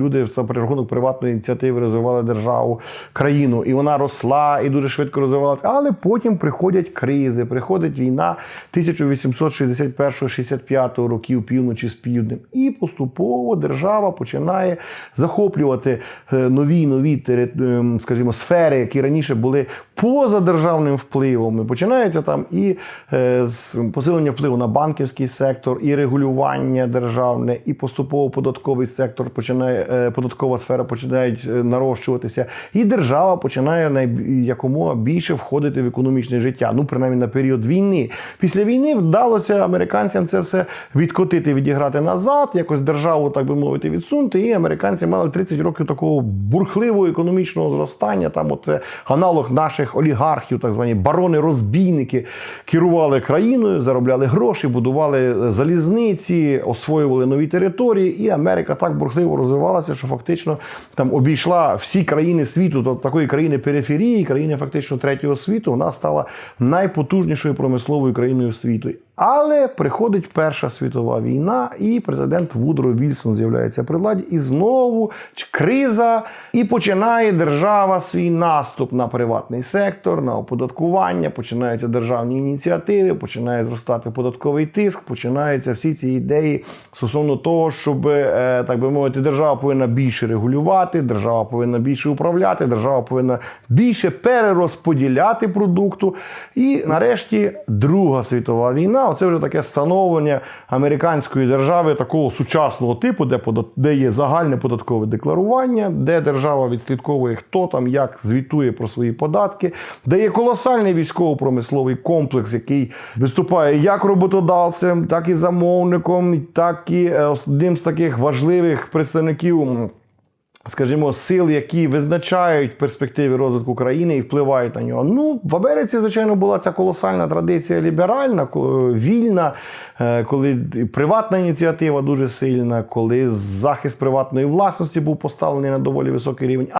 Люди за рахунок приватної ініціативи розвивали державу, країну, і вона росла і дуже швидко розвивалася. Але потім приходять кризи, приходить війна 1861-65 років півночі з півднем, і поступово держава починає захоплювати е, нові нові ем, скажімо, сфери, які раніше були поза державним впливом. І починається там і е, посилення впливу на банківський сектор, і регулювання державне, і поступово податковий сектор починає е, податкова сфера починають е, нарощуватися, і держава починає якомога більше входити в економічне життя. Ну, принаймні на період війни. Після війни вдалося американцям це все відкотити, відіграти назад, якось державу, так би мовити, відсунути. І американці мали 30 років такого бурхливого економічного зростання. Там от е, аналог наших олігархів, так звані барони-розбійники, керували країною, заробляли гроші, будували е, залізниці, освоювали нові території. І Америка так бурхливо розвивалася, що фактично там обійшла всі країни світу, то такої країни периферії, країни фактично третього світу. Вона стала найпотужнішою промисловою країною світу. Але приходить Перша світова війна, і президент Вудро Вільсон з'являється при владі, і знову криза, і починає держава свій наступ на приватний сектор, на оподаткування, починаються державні ініціативи, починає зростати податковий тиск, починаються всі ці ідеї стосовно того, щоб е, так би мовити, держава повинна більше регулювати, держава повинна більше управляти, держава повинна більше перерозподіляти продукту. І нарешті Друга світова війна. Оце вже таке становлення американської держави такого сучасного типу, де де є загальне податкове декларування, де держава відслідковує, хто там як звітує про свої податки, де є колосальний військово-промисловий комплекс, який виступає як роботодавцем, так і замовником, так і е, одним з таких важливих представників. Скажімо, сил, які визначають перспективи розвитку країни і впливають на нього. Ну, в Америці, звичайно, була ця колосальна традиція ліберальна, вільна, е, коли приватна ініціатива дуже сильна, коли захист приватної власності був поставлений на доволі високий рівень.